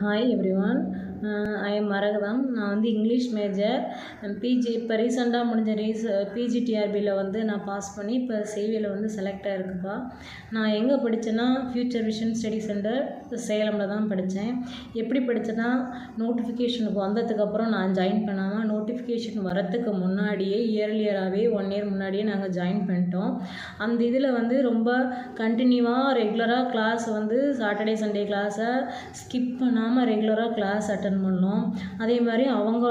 Hi everyone, I am Maragatham. நான் வந்து English major PG இப்போ ரீசெண்டாக முடிஞ்ச ரீஸ் பிஜிடிஆர்பியில் வந்து நான் பாஸ் பண்ணி இப்போ சேவியில் வந்து செலக்ட் ஆகிருக்குப்பா நான் எங்கே படித்தேன்னா ஃப்யூச்சர் விஷன் ஸ்டடி சென்டர் சேலமில் தான் படித்தேன் எப்படி படித்தேன்னா நோட்டிஃபிகேஷனுக்கு வந்ததுக்கப்புறம் நான் ஜாயின் பண்ணாமல் நோட்டிஃபிகேஷன் வரத்துக்கு முன்னாடியே இயர்லியராகவே ஒன் இயர் முன்னாடியே நாங்கள் ஜாயின் பண்ணிட்டோம். அந்த இதில் வந்து ரொம்ப கண்டினியூவாக ரெகுலராக கிளாஸ் வந்து சாட்டர்டே சண்டே கிளாஸை ஸ்கிப் பண்ணாமல் ரெகுலராக கிளாஸ் அட்டன் அட்டன் பண்ணோம். அதே மாதிரி அவங்க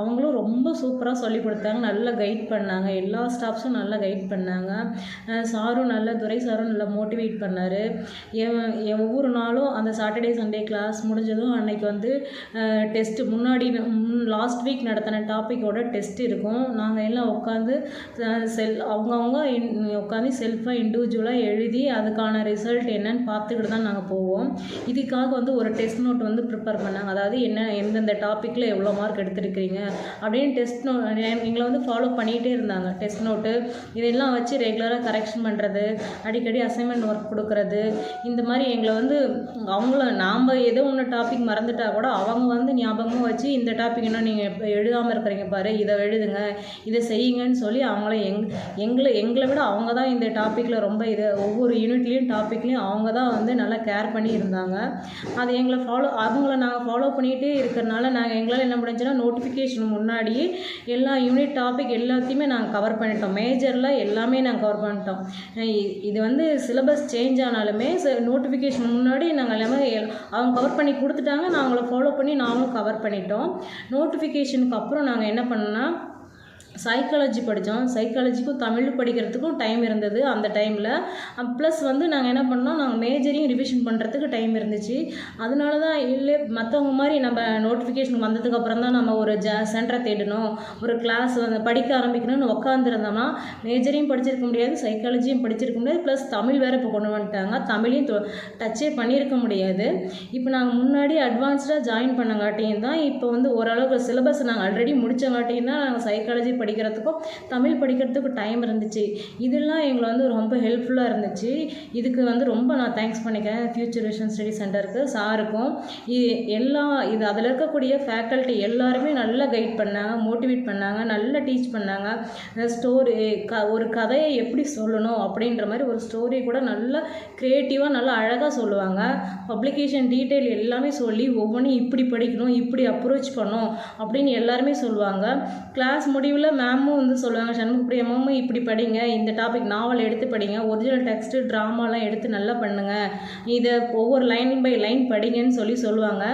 அவங்களும் ரொம்ப சூப்பராக சொல்லிக் கொடுத்தாங்க. நல்லா கைட் பண்ணாங்க. எல்லா ஸ்டாஃப்ஸும் நல்லா கைட் பண்ணாங்க. சாரும் நல்ல துரை சாரும் நல்லா மோட்டிவேட் பண்ணார். என் என் ஒவ்வொரு நாளும் அந்த சாட்டர்டே சண்டே கிளாஸ் முடிஞ்சதும் அன்னைக்கு வந்து டெஸ்ட்டு முன்னாடி லாஸ்ட் வீக் நடத்தின டாப்பிக்கோட டெஸ்ட் இருக்கும். நாங்கள் எல்லாம் உட்காந்து செல் அவங்கவுங்க உட்காந்து செல்ஃபாக இண்டிவிஜுவலாக எழுதி அதுக்கான ரிசல்ட் என்னன்னு பார்த்துக்கிட்டு தான் நாங்கள் போவோம். இதுக்காக வந்து ஒரு டெஸ்ட் நோட் வந்து ப்ரிப்பேர் பண்ணாங்க. அதாவது என்ன என்ன எந்தெந்த டாப்பிக்கில் எவ்வளோ மார்க் எடுத்துருக்கிறீங்க அப்படின்னு டெஸ்ட் நோ எங்களை வந்து ஃபாலோ பண்ணிகிட்டே இருந்தாங்க. டெஸ்ட் நோட்டு இதெல்லாம் வச்சு ரெகுலராக கரெக்ஷன் பண்ணுறது அடிக்கடி அசைன்மெண்ட் ஒர்க் கொடுக்குறது இந்த மாதிரி எங்களை வந்து அவங்கள நாம் ஏதோ ஒன்று டாபிக் மறந்துட்டா கூட அவங்க வந்து ஞாபகமும் வச்சு இந்த டாபிக் இன்னும் நீங்கள் எழுதாமல் இருக்கிறீங்க பாரு இதை எழுதுங்க இதை செய்யுங்கன்னு சொல்லி அவங்கள எங் எங்களை எங்களை விட அவங்க தான் இந்த டாப்பிக்கில் ரொம்ப இது ஒவ்வொரு யூனிட்லேயும் டாப்பிக்லேயும் அவங்க தான் வந்து நல்லா கேர் பண்ணி இருந்தாங்க. அது எங்களை ஃபாலோ அவங்கள நாங்கள் ஃபாலோ பண்ணிகிட்டு இருக்கிறனால நாங்கள் எங்களால் என்ன முடிஞ்சுன்னா நோட்டிஃபிகேஷன் முன்னாடியே எல்லா யூனிட் டாபிக் எல்லாத்தையுமே நாங்கள் கவர் பண்ணிட்டோம். மேஜரில் எல்லாமே நாங்கள் கவர் பண்ணிட்டோம். இது வந்து சிலபஸ் சேஞ்ச் ஆனாலுமே நோட்டிஃபிகேஷன் முன்னாடி நாங்கள் எல்லாமே அவங்க கவர் பண்ணி கொடுத்துட்டாங்க. நான் அவங்கள ஃபாலோ பண்ணி நாங்களும் கவர் பண்ணிட்டோம். நோட்டிஃபிகேஷனுக்கு அப்புறம் நாங்கள் என்ன பண்ணோன்னா சைக்காலஜி படித்தோம் சைக்காலஜிக்கும் தமிழ் படிக்கிறதுக்கும் டைம் இருந்தது அந்த டைமில் ப்ளஸ் வந்து நாங்கள் என்ன பண்ணோம் நாங்கள் மேஜரையும் ரிவிஷன் பண்ணுறதுக்கு டைம் இருந்துச்சு. அதனால தான் இல்லை மற்றவங்க மாதிரி நம்ம நோட்டிஃபிகேஷன் வந்ததுக்கப்புறம் தான் நம்ம ஒரு ஜ சென்டரை தேடணும். ஒரு கிளாஸ் வந்து படிக்க ஆரம்பிக்கணும்னு உட்காந்துருந்தோம்னா மேஜரையும் படிச்சிருக்க முடியாது சைக்காலஜியும் படிச்சிருக்க முடியாது. ப்ளஸ் தமிழ் வேறு இப்போ கொண்டு வந்துட்டாங்க. தமிழையும் டச்சே பண்ணியிருக்க முடியாது. இப்போ நாங்கள் முன்னாடி அட்வான்ஸ்டாக ஜாயின் பண்ணங்காட்டியும் தான் இப்போ வந்து ஓரளவுக்கு சிலபஸ் நாங்கள் ஆல்ரெடி முடித்தங்காட்டியும் தான் நாங்கள் சைக்காலஜி படிக்கிறதுக்கும் தமிழ் படிக்கிறதுக்கும் டைம் இருந்துச்சு. இதெல்லாம் எங்களை வந்து ரொம்ப ஹெல்ப்ஃபுல்லாக இருந்துச்சு. இதுக்கு வந்து ரொம்ப நான் தேங்க்ஸ் பண்ணிக்கிறேன். ஃபியூச்சர் விஷன் ஸ்டடி சென்டருக்கு சாருக்கும். இது எல்லா இது அதில் இருக்கக்கூடிய ஃபேக்கல்ட்டி எல்லாருமே நல்லா கைட் பண்ணாங்க மோட்டிவேட் பண்ணாங்க நல்லா டீச் பண்ணாங்க. ஸ்டோரி க ஒரு கதையை எப்படி சொல்லணும் அப்படின்ற மாதிரி ஒரு ஸ்டோரி கூட நல்லா க்ரியேட்டிவாக நல்லா அழகாக சொல்லுவாங்க. பப்ளிகேஷன் டீட்டெயில் எல்லாமே சொல்லி ஒவ்வொன்றும் இப்படி படிக்கணும் இப்படி அப்ரோச் பண்ணும் அப்படின்னு எல்லாருமே சொல்லுவாங்க. கிளாஸ் முடிவில் மேமும் வந்து சொல்லுவாங்க சண்முகப்பிரியா மேமும் இப்படி படிங்க. இந்த டாபிக் நாவல் எடுத்து படிங்க. ஒரிஜினல் டெக்ஸ்ட்டு ட்ராமாலாம் எடுத்து நல்லா பண்ணுங்கள் இதை ஒவ்வொரு லைன் பை லைன் படிங்கன்னு சொல்லி சொல்லுவாங்க.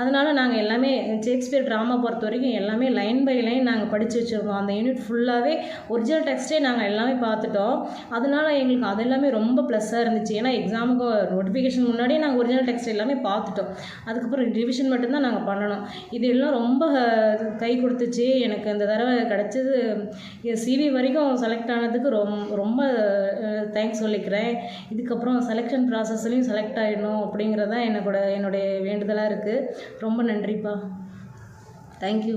அதனால் நாங்கள் எல்லாமே ஷேக்ஸ்பியர் ட்ராமா பொறுத்த வரைக்கும் எல்லாமே லைன் பை லைன் நாங்கள் படித்து வச்சுருக்கோம். அந்த யூனிட் ஃபுல்லாகவே ஒரிஜினல் டெக்ஸ்ட்டே நாங்கள் எல்லாமே பார்த்துட்டோம். அதனால் எங்களுக்கு அது எல்லாமே ரொம்ப ப்ளஸ்ஸாக இருந்துச்சு. ஏன்னா எக்ஸாமுக்கு நோட்டிஃபிகேஷன் முன்னாடியே நாங்கள் ஒரிஜினல் டெக்ஸ்ட் எல்லாமே பார்த்துட்டோம். அதுக்கப்புறம் ரிவிஷன் மட்டும்தான் நாங்கள் பண்ணணும். இது எல்லாம் ரொம்ப கை கொடுத்துச்சு. எனக்கு அந்த தடவை கிடச்சது சிவி வரைக்கும் செலக்ட் ஆனதுக்கு ரொம் ரொம்ப தேங்க்ஸ் சொல்லிக்கிறேன். இதுக்கப்புறம் செலெக்ஷன் ப்ராசஸ்லையும் செலக்ட் ஆகிடணும் அப்படிங்கிறது தான் என்னோட என்னுடைய வேண்டுதலாக இருக்குது ரொம்ப நன்றிப்பா. தேங்க்யூ